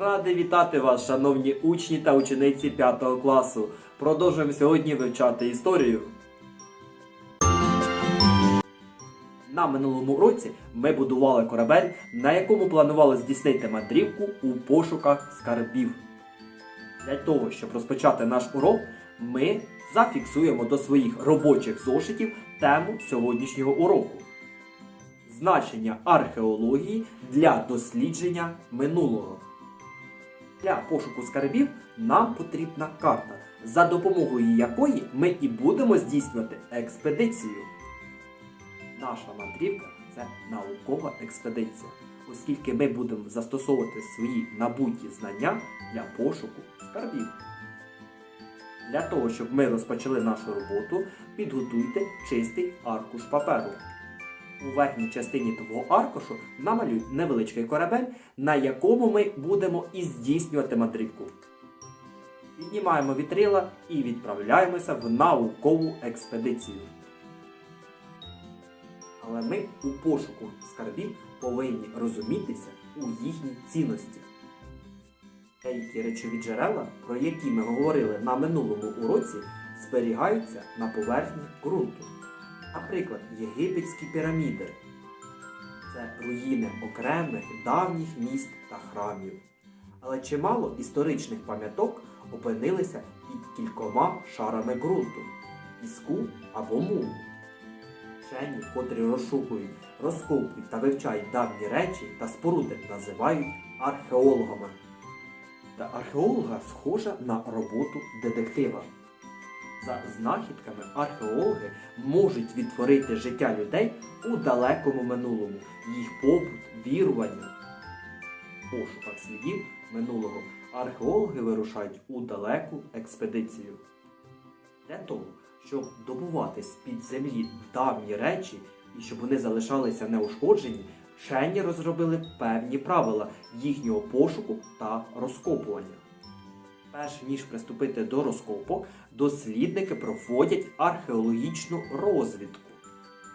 Радий вітати вас, шановні учні та учениці 5 класу. Продовжуємо сьогодні вивчати історію. На минулому році ми будували корабель, на якому планували здійснити мандрівку у пошуках скарбів. Для того, щоб розпочати наш урок, ми зафіксуємо до своїх робочих зошитів тему сьогоднішнього уроку. Значення археології для дослідження минулого. Для пошуку скарбів нам потрібна карта, за допомогою якої ми і будемо здійснювати експедицію. Наша мандрівка це наукова експедиція, оскільки ми будемо застосовувати свої набуті знання для пошуку скарбів. Для того, щоб ми розпочали нашу роботу, підготуйте чистий аркуш паперу. У верхній частині того аркушу намалюй невеличкий корабель, на якому ми будемо і здійснювати мандрівку. Піднімаємо вітрила і відправляємося в наукову експедицію. Але ми у пошуку скарбів повинні розумітися у їхній цінності. Деякі речові джерела, про які ми говорили на минулому уроці, зберігаються на поверхні ґрунту. Наприклад, єгипетські піраміди. Це руїни окремих давніх міст та храмів. Але чимало історичних пам'яток опинилися під кількома шарами ґрунту, піску або мулу. Вчені, котрі розшукують, розкопують та вивчають давні речі та споруди, називають археологами. Та археолога схожа на роботу детектива. За знахідками археологи можуть відтворити життя людей у далекому минулому, їх побут, вірування. В пошуках слідів минулого археологи вирушають у далеку експедицію. Для того, щоб добувати з-під землі давні речі і щоб вони залишалися неушкоджені, вчені розробили певні правила їхнього пошуку та розкопування. Перш ніж приступити до розкопок, дослідники проводять археологічну розвідку.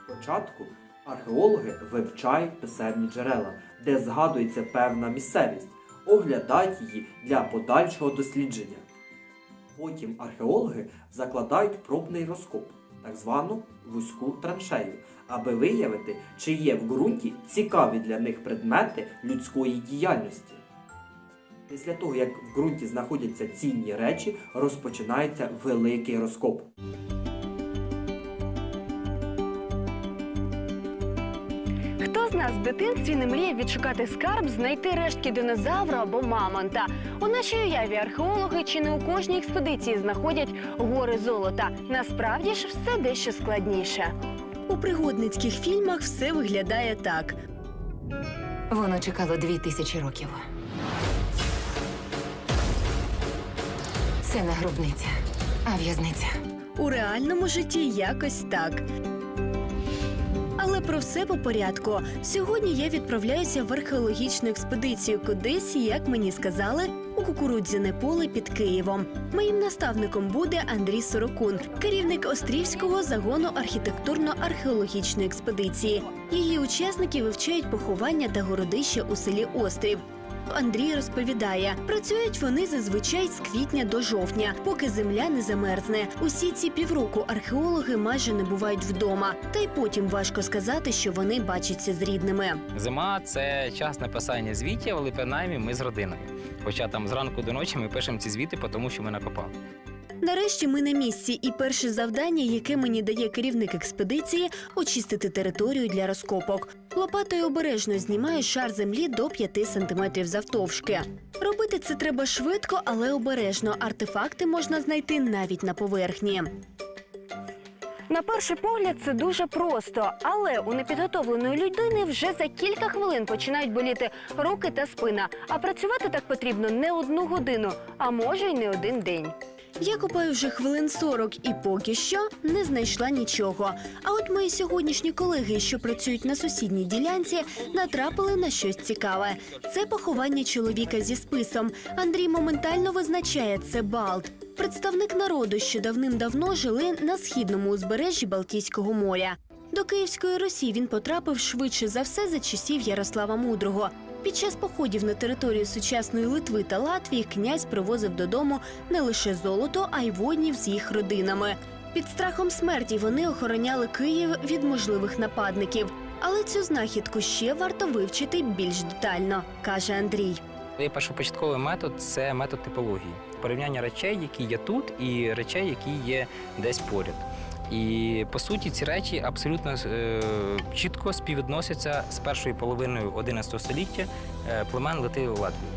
Спочатку археологи вивчають писемні джерела, де згадується певна місцевість, оглядають її для подальшого дослідження. Потім археологи закладають пробний розкоп, так звану вузьку траншею, аби виявити, чи є в ґрунті цікаві для них предмети людської діяльності. Після того, як в ґрунті знаходяться цінні речі, розпочинається великий розкоп. Хто з нас в дитинстві не мріяв відшукати скарб, знайти рештки динозавра або мамонта? У нашій уяві археологи чи не у кожній експедиції знаходять гори золота. Насправді ж все дещо складніше. У пригодницьких фільмах все виглядає так. Воно чекало дві тисячі років. Це не гробниця, а в'язниця. У реальному житті якось так. Але про все по порядку. Сьогодні я відправляюся в археологічну експедицію кудись, як мені сказали, у кукурудзяне поле під Києвом. Моїм наставником буде Андрій Сорокун, керівник Острівського загону архітектурно-археологічної експедиції. Її учасники вивчають поховання та городища у селі Острів. Андрій розповідає, працюють вони зазвичай з квітня до жовтня, поки земля не замерзне. Усі ці півроку археологи майже не бувають вдома, та й потім важко сказати, що вони бачаться з рідними. Зима це час написання звітів, але принаймні ми з родиною. Хоча там зранку до ночі ми пишемо ці звіти, тому що ми накопали. Нарешті ми на місці, і перше завдання, яке мені дає керівник експедиції, очистити територію для розкопок. Лопатою обережно знімаю шар землі до 5 сантиметрів завтовшки. Робити це треба швидко, але обережно. Артефакти можна знайти навіть на поверхні. На перший погляд це дуже просто, але у непідготовленої людини вже за кілька хвилин починають боліти руки та спина. А працювати так потрібно не одну годину, а може й не один день. Я копаю вже хвилин 40 і поки що не знайшла нічого. А от мої сьогоднішні колеги, що працюють на сусідній ділянці, натрапили на щось цікаве. Це поховання чоловіка зі списом. Андрій моментально визначає це Балт. Представник народу, що давним-давно жили на східному узбережжі Балтійського моря. До Київської Русі він потрапив швидше за все за часів Ярослава Мудрого. Під час походів на територію сучасної Литви та Латвії князь привозив додому не лише золото, а й воднів з їх родинами. Під страхом смерті вони охороняли Київ від можливих нападників. Але цю знахідку ще варто вивчити більш детально, каже Андрій. Першопочатковий метод це метод типології. Порівняння речей, які є тут, і речей, які є десь поряд. І по суті, ці речі абсолютно е, чітко співвідносяться з першою половиною 11 століття е, племен Литви Латвії.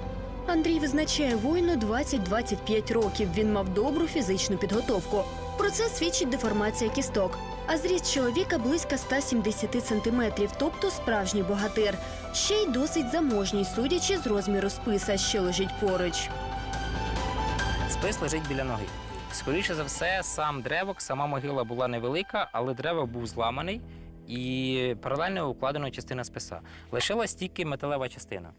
Андрій визначає воїну 20-25 років. Він мав добру фізичну підготовку. Про це свідчить деформація кісток. А зріст чоловіка близько 170 сантиметрів, тобто справжній богатир. Ще й досить заможній, судячи з розміру списа, що лежить поруч. Спис лежить біля ноги. Скоріше за все, сам древок, сама могила була невелика, але древок був зламаний і паралельно укладена частина списа. Лишилась тільки металева частина.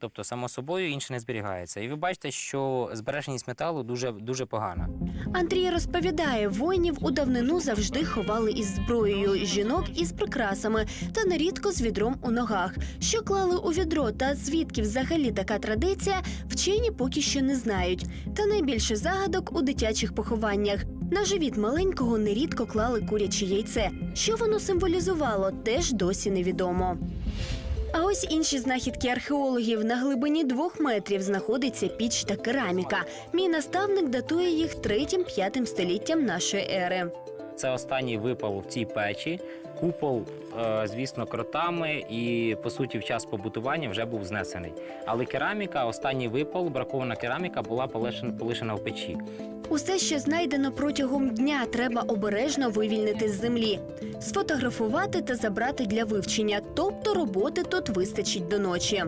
Тобто, само собою, інше не зберігається. І ви бачите, що збереженість металу дуже, дуже погана. Андрій розповідає, воїнів у давнину завжди ховали із зброєю, жінок із прикрасами та нерідко з відром у ногах. Що клали у відро та звідки взагалі така традиція, вчені поки що не знають. Та найбільше загадок у дитячих похованнях. На живіт маленького нерідко клали куряче яйце. Що воно символізувало, теж досі невідомо. А ось інші знахідки археологів на глибині двох метрів знаходиться піч та кераміка. Мій наставник датує їх третім-п'ятим століттям нашої ери. Це останній випал в цій печі. Купол, звісно, кротами, і по суті, в час побутування вже був знесений. Але кераміка, останній випал, бракована кераміка, була полишена, полишена в печі. Усе, що знайдено протягом дня, треба обережно вивільнити з землі, сфотографувати та забрати для вивчення. Тобто роботи тут вистачить до ночі.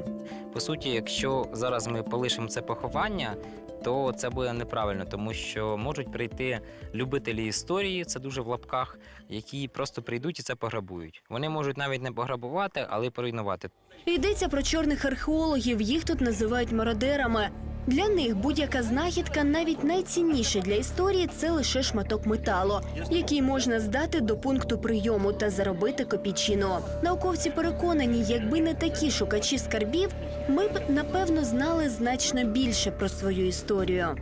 По суті, якщо зараз ми полишимо це поховання, то це буде неправильно, тому що можуть прийти любителі історії, це дуже в лапках, які просто прийдуть і це пограбують. Вони можуть навіть не пограбувати, але поруйнувати. Йдеться про чорних археологів. Їх тут називають мародерами. Для них будь-яка знахідка, навіть найцінніше для історії, це лише шматок металу, який можна здати до пункту прийому та заробити копійчину. Науковці переконані, якби не такі шукачі скарбів, ми б напевно знали значно більше про свою історію.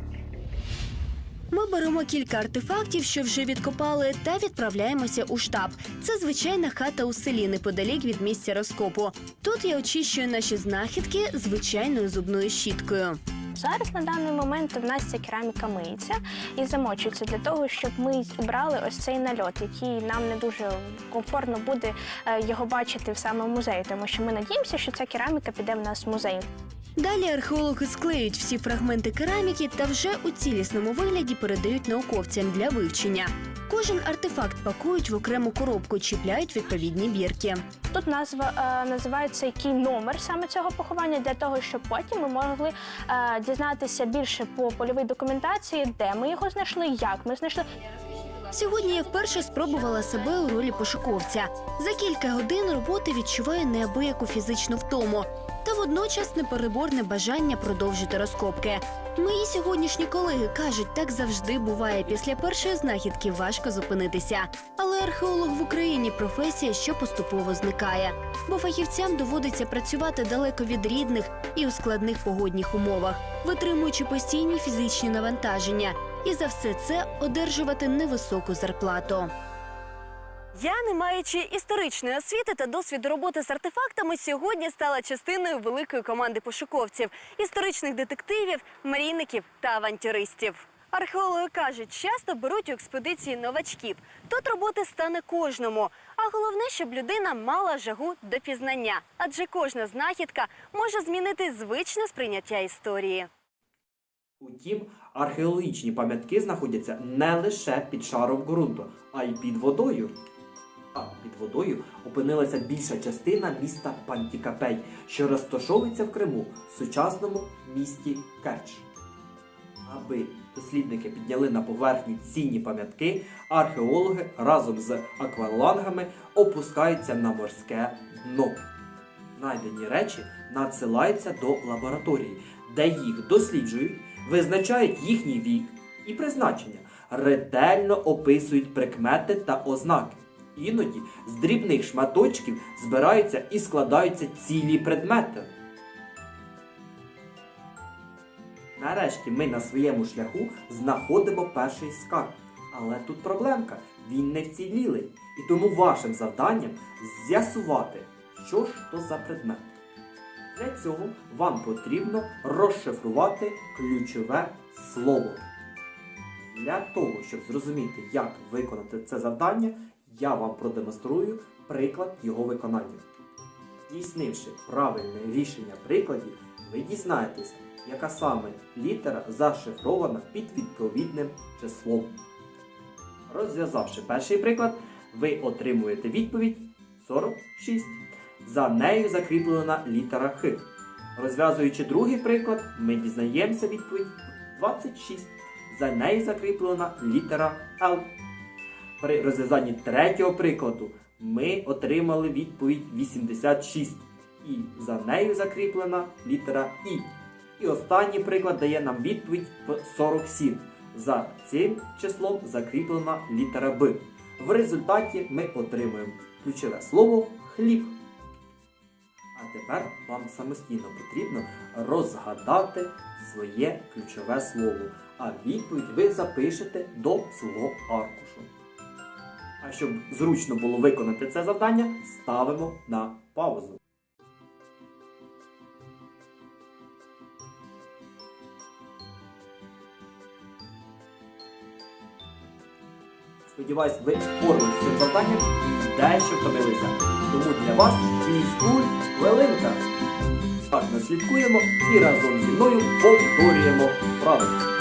Ми беремо кілька артефактів, що вже відкопали, та відправляємося у штаб. Це звичайна хата у селі неподалік від місця розкопу. Тут я очищую наші знахідки звичайною зубною щіткою. Зараз на даний момент в нас ця кераміка миється і замочується для того, щоб ми обрали ось цей нальот, який нам не дуже комфортно буде е, його бачити в саме музеї, тому що ми надіємося, що ця кераміка піде в нас в музей. Далі археологи склеюють всі фрагменти кераміки та вже у цілісному вигляді передають науковцям для вивчення. Кожен артефакт пакують в окрему коробку, чіпляють відповідні бірки. Тут назва е, називається який номер саме цього поховання, для того, щоб потім ми могли е, дізнатися більше по польовій документації, де ми його знайшли, як ми знайшли. Сьогодні я вперше спробувала себе у ролі пошуковця. За кілька годин роботи відчуваю неабияку фізичну втому та водночас непереборне бажання продовжити розкопки. Мої сьогоднішні колеги кажуть, так завжди буває. Після першої знахідки важко зупинитися. Але археолог в Україні професія, що поступово зникає, бо фахівцям доводиться працювати далеко від рідних і у складних погодних умовах, витримуючи постійні фізичні навантаження, і за все це одержувати невисоку зарплату. Я, не маючи історичної освіти та досвіду роботи з артефактами, сьогодні стала частиною великої команди пошуковців, історичних детективів, мрійників та авантюристів. Археологи кажуть, часто беруть у експедиції новачків. Тут роботи стане кожному. А головне, щоб людина мала жагу до пізнання, адже кожна знахідка може змінити звичне сприйняття історії. Утім, археологічні пам'ятки знаходяться не лише під шаром ґрунту, а й під водою. А під водою опинилася більша частина міста Пантікапей, що розташовується в Криму, в сучасному місті Керч. Аби дослідники підняли на поверхню цінні пам'ятки, археологи разом з аквалангами опускаються на морське дно. Знайдені речі надсилаються до лабораторії, де їх досліджують, визначають їхній вік і призначення, ретельно описують прикмети та ознаки. Іноді з дрібних шматочків збираються і складаються цілі предмети. Нарешті ми на своєму шляху знаходимо перший скарб. Але тут проблемка, він не вцілілий. І тому вашим завданням з'ясувати, що ж то за предмет. Для цього вам потрібно розшифрувати ключове слово. Для того, щоб зрозуміти, як виконати це завдання, я вам продемонструю приклад його виконання. Здійснивши правильне рішення прикладів, ви дізнаєтеся, яка саме літера зашифрована під відповідним числом. Розв'язавши перший приклад, ви отримуєте відповідь 46. За нею закріплена літера Х. Розв'язуючи другий приклад, ми дізнаємося відповідь 26. За нею закріплена літера Л. При розв'язанні третього прикладу ми отримали відповідь 86. І за нею закріплена літера І. І останній приклад дає нам відповідь 47. За цим числом закріплена літера Б. В результаті ми отримуємо ключове слово хліб. Тепер вам самостійно потрібно розгадати своє ключове слово, а відповідь ви запишете до свого аркушу. А щоб зручно було виконати це завдання, ставимо на паузу. Сподіваюсь, ви впоралися з цим завданням і дещо втомилися. Тому для вас фізкуль хвилинка. Так, слідкуємо і разом зі мною повторюємо правила.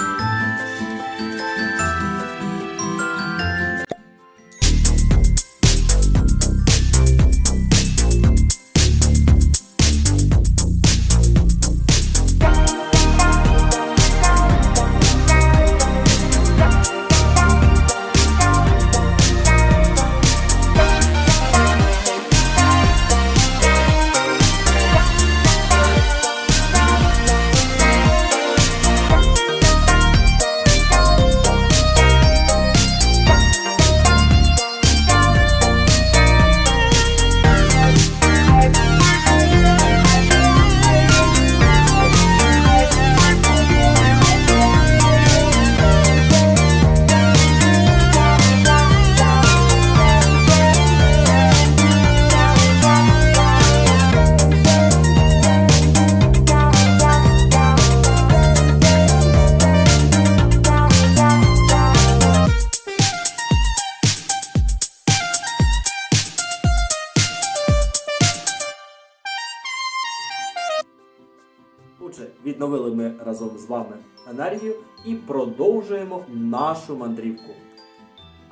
Разом з вами енергію і продовжуємо нашу мандрівку.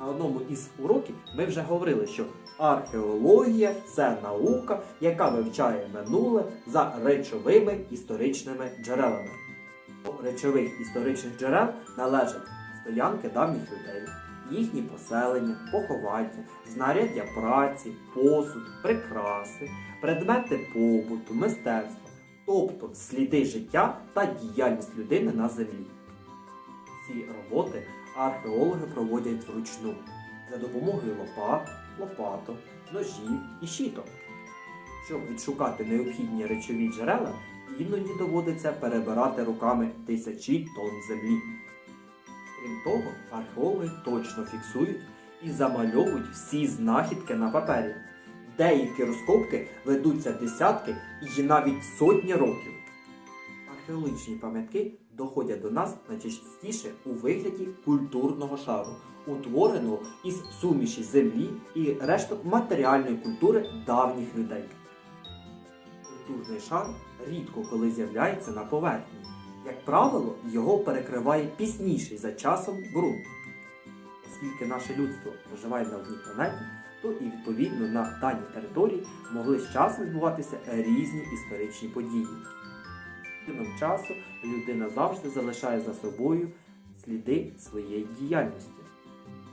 На одному із уроків ми вже говорили, що археологія це наука, яка вивчає минуле за речовими історичними джерелами. До речових історичних джерел належать стоянки давніх людей, їхні поселення, поховання, знаряддя праці, посуд, прикраси, предмети побуту, мистецтва тобто сліди життя та діяльність людини на землі. Ці роботи археологи проводять вручну за допомогою лопат, лопаток, ножів і щіток. Щоб відшукати необхідні речові джерела, іноді доводиться перебирати руками тисячі тонн землі. Крім того, археологи точно фіксують і замальовують всі знахідки на папері. Деякі розкопки ведуться десятки і навіть сотні років. Археологічні пам'ятки доходять до нас найчастіше у вигляді культурного шару, утвореного із суміші землі і решток матеріальної культури давніх людей. Культурний шар рідко коли з'являється на поверхні. Як правило, його перекриває пізніший за часом ґрунт. Оскільки наше людство проживає на одній планеті, то і відповідно на даній території могли з часом відбуватися різні історичні події. З часу людина завжди залишає за собою сліди своєї діяльності.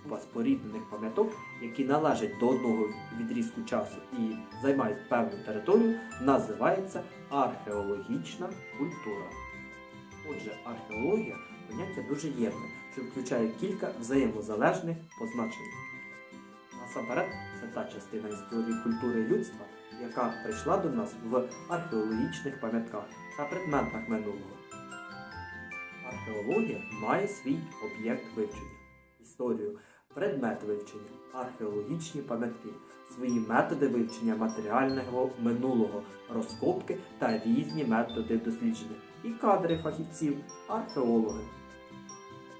Група споріднених пам'яток, які належать до одного відрізку часу і займають певну територію, називається археологічна культура. Отже, археологія поняття дуже ємне, що включає кілька взаємозалежних позначень. Насамперед, це та частина історії культури людства, яка прийшла до нас в археологічних пам'ятках та предметах минулого. Археологія має свій об'єкт вивчення, історію, предмет вивчення, археологічні пам'ятки, свої методи вивчення матеріального минулого, розкопки та різні методи дослідження і кадри фахівців, археологи.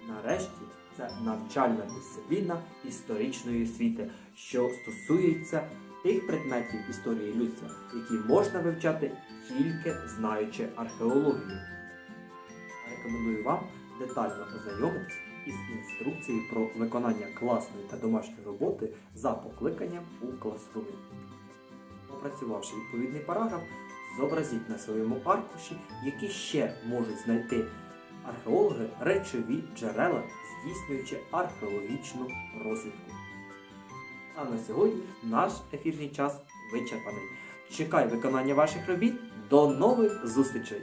Нарешті це навчальна дисципліна історичної освіти, що стосується тих предметів історії людства, які можна вивчати тільки знаючи археологію. Рекомендую вам детально ознайомитися із інструкцією про виконання класної та домашньої роботи за покликанням у класрумі. Попрацювавши відповідний параграф, зобразіть на своєму аркуші, які ще можуть знайти археологи речові джерела, здійснюючи археологічну розвідку. А на сьогодні наш ефірний час вичерпаний. Чекай виконання ваших робіт. До нових зустрічей!